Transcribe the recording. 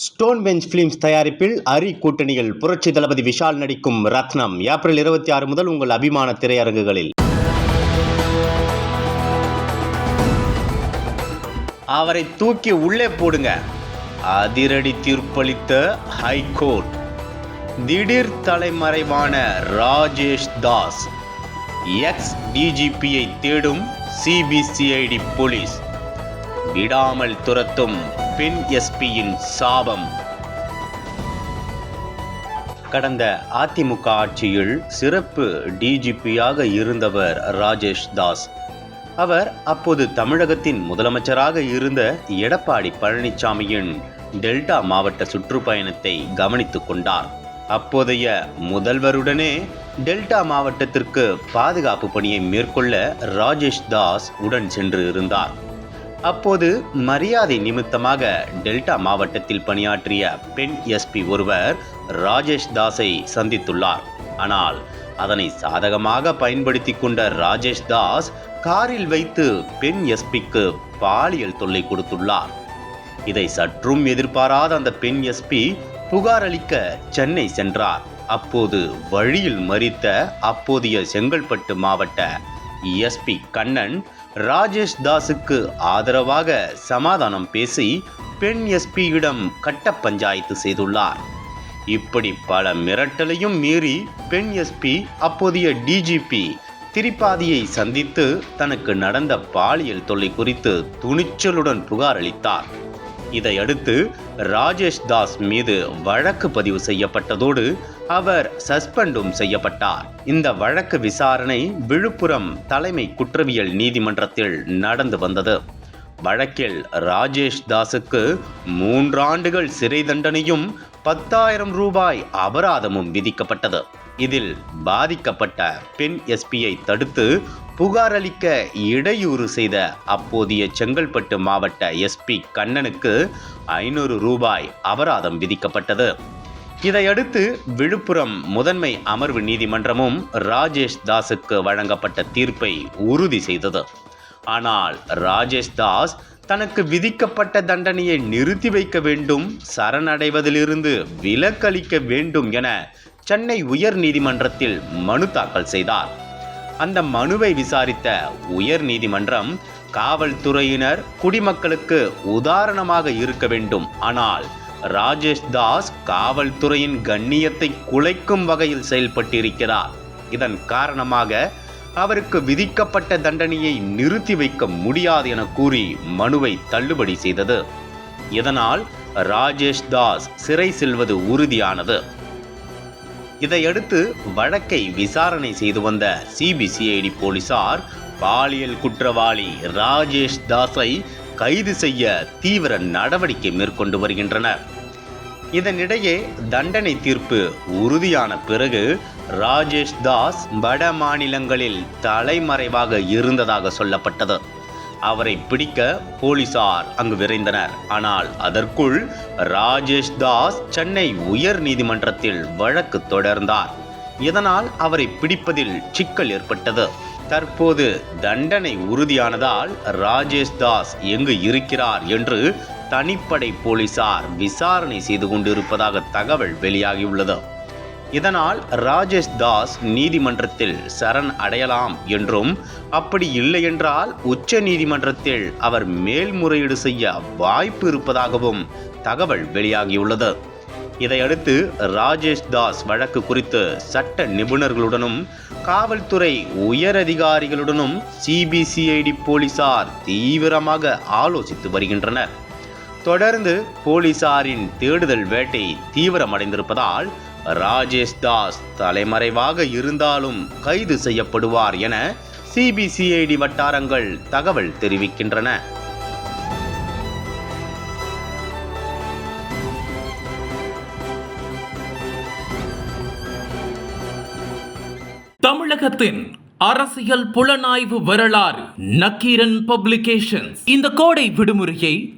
Stone bench films தயாரிப்பில் அரி கூட்டணியில் புரட்சி தளபதி விஷால் நடிக்கும் ரத்னம். ஏப்ரல் இருபத்தி ஆறு முதல் உங்கள் அபிமான திரையரங்குகளில். அவரை தூக்கி உள்ளே போடுங்க. அதிரடி தீர்ப்பளித்த ஹைகோர்ட். திடீர் தலைமறைவான ராஜேஷ் தாஸ். எக்ஸ் டிஜிபியை தேடும் சிபிசிஐடி போலீஸ். விடாமல் துரத்தும் பெண் எஸ்பியின் சாபம். கடந்த அதிமுக ஆட்சியில் சிறப்பு டிஜிபியாக இருந்தவர் ராஜேஷ் தாஸ். அவர் அப்போது தமிழகத்தின் முதலமைச்சராக இருந்த எடப்பாடி பழனிசாமியின் டெல்டா மாவட்ட சுற்றுப்பயணத்தை கவனித்துக் கொண்டார். அப்போதைய முதல்வருடனே டெல்டா மாவட்டத்திற்கு பாதுகாப்பு பணியை மேற்கொள்ள ராஜேஷ் தாஸ் உடன் சென்று இருந்தார். அப்போது மரியாதை நிமித்தமாக டெல்டா மாவட்டத்தில் பணியாற்றிய பெண் எஸ்பி ஒருவர் ராஜேஷ் தாஸை சந்தித்துள்ளார். ஆனால் அதனை சாதகமாக பயன்படுத்தி கொண்ட ராஜேஷ் தாஸ் காரில் வைத்து பெண் எஸ்பிக்கு பாலியல் தொல்லை கொடுத்துள்ளார். இதை சற்றும் எதிர்பாராத அந்த பெண் எஸ்பி புகார் அளிக்க சென்னை சென்றார். அப்போது வழியில் மறித்த அப்போதைய செங்கல்பட்டு மாவட்ட எஸ்பி கண்ணன் ராஜேஷ் தாஸுக்கு ஆதரவாக சமாதானம் பேசி பெண் எஸ்பியிடம் கட்ட பஞ்சாயத்து செய்துள்ளார். இப்படி பல மிரட்டலையும் மீறி பெண் எஸ்பி அப்போதைய டிஜிபி திரிபாதியை சந்தித்து தனக்கு நடந்த பாலியல் தொல்லை குறித்து துணிச்சலுடன் புகார் அளித்தார். இதையடுத்து ராஜேஷ் தாஸ் மீது வழக்கு பதிவு செய்யப்பட்டதோடு அவர் சஸ்பெண்டும் செய்யப்பட்டார். இந்த வழக்கு விசாரணை விழுப்புரம் தலைமை குற்றவியல் நீதிமன்றத்தில் நடந்து வந்தது. வழக்கில் ராஜேஷ் தாஸுக்கு மூன்றாண்டுகள் சிறை தண்டனையும் பத்தாயிரம் ரூபாய் அபராதமும் விதிக்கப்பட்டது. இதில் பாதிக்கப்பட்ட பெண் எஸ்பியை தடுத்து புகார் அளிக்க இடையூறு செய்த அப்போதைய செங்கல்பட்டு மாவட்ட எஸ்பி கண்ணனுக்கு ஐநூறு ரூபாய் அபராதம் விதிக்கப்பட்டது. இதையடுத்து விழுப்புரம் முதன்மை அமர்வு நீதிமன்றமும் ராஜேஷ் தாஸுக்கு வழங்கப்பட்ட தீர்ப்பை உறுதி செய்தது. ஆனால் ராஜேஷ் தாஸ் தனக்கு விதிக்கப்பட்ட தண்டனையை நிறுத்தி வைக்க வேண்டும் சரணடைவதிலிருந்து விலக்களிக்க வேண்டும் என சென்னை உயர் நீதிமன்றத்தில் மனு தாக்கல் செய்தார். அந்த மனுவை விசாரித்த உயர் நீதிமன்றம் காவல்துறையினர் குடிமக்களுக்கு உதாரணமாக இருக்க வேண்டும். ஆனால் ராஜேஷ் தாஸ் காவல்துறையின் கண்ணியத்தை குலைக்கும் வகையில் செயல்பட்டிருக்கிறார். இதன் காரணமாக அவருக்கு விதிக்கப்பட்ட தண்டனையை நிறுத்தி வைக்க முடியாது என கூறி மனுவை தள்ளுபடி செய்தது. இதனால் ராஜேஷ் தாஸ் சிறை செல்வது உறுதியானது. இதையடுத்து வழக்கை விசாரணை செய்து வந்த சிபிசிஐடி போலீசார் பாலியல் குற்றவாளி ராஜேஷ் தாஸை கைது செய்ய தீவிர நடவடிக்கை மேற்கொண்டு வருகின்றனர். இதனிடையே தண்டனை தீர்ப்பு உறுதியான பிறகு ராஜேஷ் தாஸ் வட மாநிலங்களில் தலைமறைவாக இருந்ததாக சொல்லப்பட்டது. அவரை பிடிக்க போலீசார் அங்கு விரைந்தனர். ஆனால் அதற்குள் ராஜேஷ் தாஸ் சென்னை உயர் நீதிமன்றத்தில் வழக்கு தொடர்ந்தார். இதனால் அவரை பிடிப்பதில் சிக்கல் ஏற்பட்டது. தற்போது தண்டனை உறுதியானதால் ராஜேஷ் தாஸ் எங்கு இருக்கிறார் என்று தனிப்படை போலீசார் விசாரணை செய்து கொண்டிருப்பதாக தகவல் வெளியாகியுள்ளது. இதனால் ராஜேஷ் தாஸ் நீதிமன்றத்தில் சரண் அடையலாம் என்றும் அப்படி இல்லை என்றால் உச்ச நீதிமன்றத்தில் அவர் மேல்முறையீடு செய்ய வாய்ப்பு இருப்பதாகவும் தகவல் வெளியாகியுள்ளது. இதையடுத்து ராஜேஷ் தாஸ் வழக்கு குறித்து சட்ட நிபுணர்களுடனும் காவல்துறை உயரதிகாரிகளுடனும் சிபிசிஐடி போலீசார் தீவிரமாக ஆலோசித்து வருகின்றனர். தொடர்ந்து போலீசாரின் தேடுதல் வேட்டை தீவிரமடைந்திருப்பதால் ராஜேஷ் தாஸ் தலைமறைவாக இருந்தாலும் கைது செய்யப்படுவார் என சிபிசிஐடி வட்டாரங்கள் தகவல் தெரிவிக்கின்றன. தமிழகத்தின் அரசியல் புலனாய்வு வரலாறு நக்கீரன் பப்ளிகேஷன்ஸ். இந்த கோடை விடுமுறையை